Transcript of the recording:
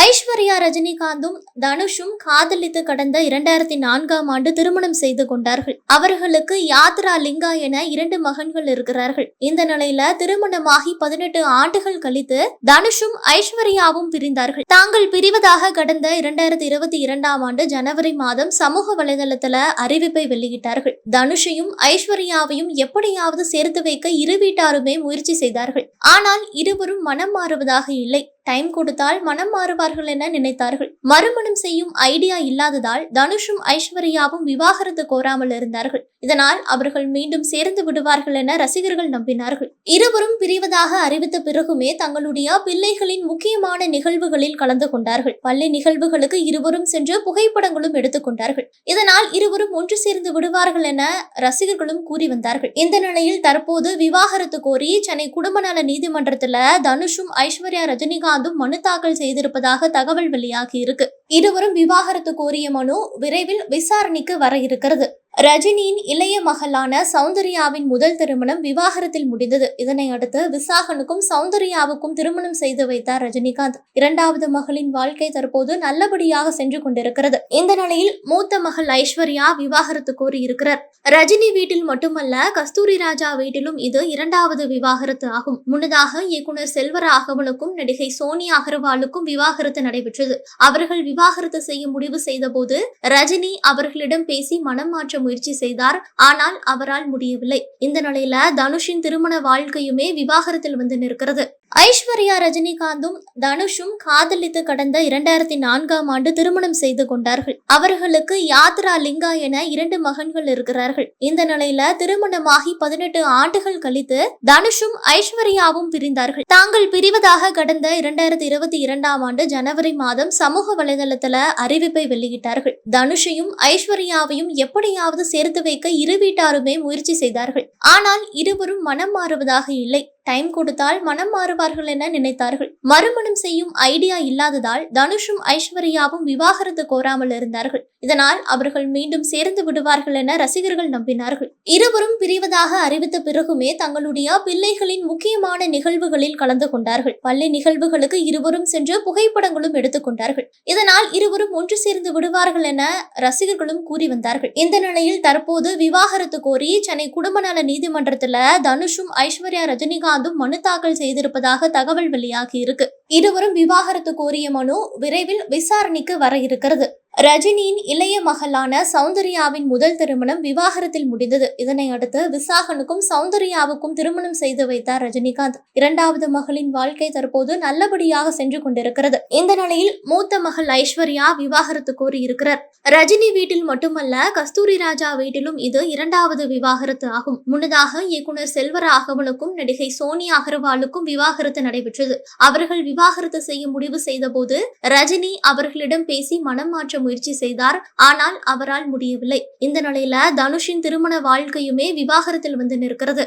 ஐஸ்வர்யா ரஜினிகாந்தும் தனுஷும் காதலித்து கடந்த இரண்டாயிரத்தி நான்காம் ஆண்டு திருமணம் செய்து கொண்டார்கள். அவர்களுக்கு யாத்ரா லிங்கா என இரண்டு மகன்கள் இருக்கிறார்கள். இந்த நிலையில திருமணமாகி பதினெட்டு ஆண்டுகள் கழித்து தனுஷும் ஐஸ்வர்யாவும் பிரிந்தார்கள். தாங்கள் பிரிவதாக கடந்த இரண்டாயிரத்தி இருபத்தி இரண்டாம் ஆண்டு ஜனவரி மாதம் சமூக வலைதளத்துல அறிவிப்பை வெளியிட்டார்கள். தனுஷையும் ஐஸ்வர்யாவையும் எப்படியாவது சேர்த்து வைக்க இரு வீட்டாருமே முயற்சி செய்தார்கள். ஆனால் இருவரும் மனம் மாறுவதாக இல்லை. டைம் கொடுத்தால் மனம் மாறுவார்கள் என நினைத்தார்கள். மறுமணம் செய்யும் ஐடியா இல்லாததால் தனுஷும் ஐஸ்வர்யாவும் விவாகரத்து கோராமல் இருந்தார்கள். இதனால் அவர்கள் மீண்டும் சேர்ந்து விடுவார்கள் என ரசிகர்கள் நம்பினார்கள். இருவரும் பிரிவதாக அறிவித்த பிறகுமே தங்களுடைய பிள்ளைகளின் முக்கியமான நிகழ்வுகளில் கலந்து கொண்டார்கள். பள்ளி நிகழ்வுகளுக்கு இருவரும் சென்று புகைப்படங்களும் எடுத்துக்கொண்டார்கள் இதனால் இருவரும் ஒன்று சேர்ந்து விடுவார்கள் என ரசிகர்களும் கூறி வந்தார்கள். இந்த நிலையில் தற்போது விவாகரத்து கோரி சென்னை குடும்ப நல நீதிமன்றத்தில் தனுஷும் ஐஸ்வர்யா ரஜினிகாந்த் ரஜினிகாந்தும் மனு தாக்கல் செய்திருப்பதாக தகவல் வெளியாகி இருக்கு. இருவரும் விவாகரத்து கோரிய மனு விரைவில் விசாரணைக்கு வர இருக்கிறது. ரஜினியின் இளைய மகளான சௌந்தர்யாவின் முதல் திருமணம் விவாகரத்தில் முடிந்தது. இதனை அடுத்து விசாகனுக்கும் சௌந்தர்யாவுக்கும் திருமணம் செய்து வைத்தார் ரஜினிகாந்த். இரண்டாவது மகளின் வாழ்க்கை தற்போது நல்லபடியாக சென்று கொண்டிருக்கிறது. இந்த நிலையில் மூத்த மகள் ஐஸ்வர்யா விவாகரத்து கோரி இருக்கிறார் ரஜினி வீட்டில் மட்டுமல்ல கஸ்தூரி ராஜா வீட்டிலும் இது இரண்டாவது விவாகரத்து ஆகும். முன்னதாக இயக்குனர் செல்வராகவனுக்கும் நடிகை சோனியா அகர்வாலுக்கும் விவாகரத்து நடைபெற்றது. அவர்கள் விவாகரத்து செய்ய முடிவு செய்தபோது ரஜினி அவர்களிடம் பேசி மனம் மாற்ற முயற்சி செய்தார். ஆனால் அவரால் முடியவில்லை. இந்த நிலையில தனுஷின் திருமண வாழ்க்கையுமே விவாகரத்தில் வந்து நிற்கிறது. ஐஸ்வர்யா ரஜினிகாந்தும் தனுஷும் காதலித்து கடந்த இரண்டாயிரத்தி நான்காம் ஆண்டு திருமணம் செய்து கொண்டார்கள். அவர்களுக்கு யாத்ரா லிங்கா என இரண்டு மகன்கள் இருக்கிறார்கள். இந்த நிலையில திருமணமாகி பதினெட்டு ஆண்டுகள் கழித்து தனுஷும் ஐஸ்வர்யாவும் பிரிந்தார்கள். தாங்கள் பிரிவதாக கடந்த இரண்டாயிரத்தி இருபத்தி இரண்டாம் ஆண்டு ஜனவரி மாதம் சமூக வலைதளத்துல அறிவிப்பை வெளியிட்டார்கள். தனுஷையும் ஐஸ்வர்யாவையும் எப்படியாவது சேர்த்து வைக்க இரு வீட்டாருமே முயற்சி செய்தார்கள். ஆனால் இருவரும் மனம் மாறுவதாக இல்லை. டைம் கொடுத்தால் மனம் மாறுவார்கள் என நினைத்தார்கள். மறுமணம் செய்யும் ஐடியா இல்லாததால் தனுஷும் ஐஸ்வர்யாவும் விவாகரத்து கோராமல் இருந்தார்கள். இதனால் அவர்கள் மீண்டும் சேர்ந்து விடுவார்கள் என ரசிகர்கள் நம்பினார்கள். இருவரும் பிரிவதாக அறிவித்த பிறகுமே தங்களுடைய பிள்ளைகளின் முக்கியமான நிகழ்வுகளில் கலந்து கொண்டார்கள். பள்ளி நிகழ்வுகளுக்கு இருவரும் சென்று புகைப்படங்களும் எடுத்துக்கொண்டார்கள் இதனால் இருவரும் ஒன்று சேர்ந்து விடுவார்கள் என ரசிகர்களும் கூறி வந்தார்கள். இந்த நிலையில் தற்போது விவாகரத்து கோரி சென்னை குடும்ப நல நீதிமன்றத்தில் தனுஷும் ஐஸ்வர்யா ரஜினிகாந்த் ரஜினிகாந்தும் மனு தாக்கல் செய்திருப்பதாக தகவல் வெளியாகி இருக்கு. இருவரும் விவாகரத்து கோரிய மனு விரைவில் விசாரணைக்கு வர இருக்கிறது. ரஜினியின் இளைய மகளான சௌந்தர்யாவின் முதல் திருமணம் விவாகரத்தில் முடிந்தது. இதனை அடுத்து விசாகனுக்கும் சௌந்தர்யாவுக்கும் திருமணம் செய்து வைத்தார் ரஜினிகாந்த். இரண்டாவது மகளின் வாழ்க்கை தற்போது நல்லபடியாக சென்று கொண்டிருக்கிறது. இந்த நிலையில் மூத்த மகள் ஐஸ்வர்யா விவாகரத்து கோரி இருக்கிறார் ரஜினி வீட்டில் மட்டுமல்ல கஸ்தூரி ராஜா வீட்டிலும் இது இரண்டாவது விவாகரத்து ஆகும். முன்னதாக இயக்குனர் செல்வராகவனுக்கும் நடிகை சோனியா அகர்வாலுக்கும் விவாகரத்து நடைபெற்றது. அவர்கள் விவாகரத்து செய்ய முடிவு செய்தபோது ரஜினி அவர்களிடம் பேசி மனம் மாற்ற முயற்சி செய்தார். ஆனால் அவரால் முடியவில்லை. இந்த நிலையில தனுஷின் திருமண வாழ்க்கையுமே விவாகரத்தில் வந்து நிற்கிறது.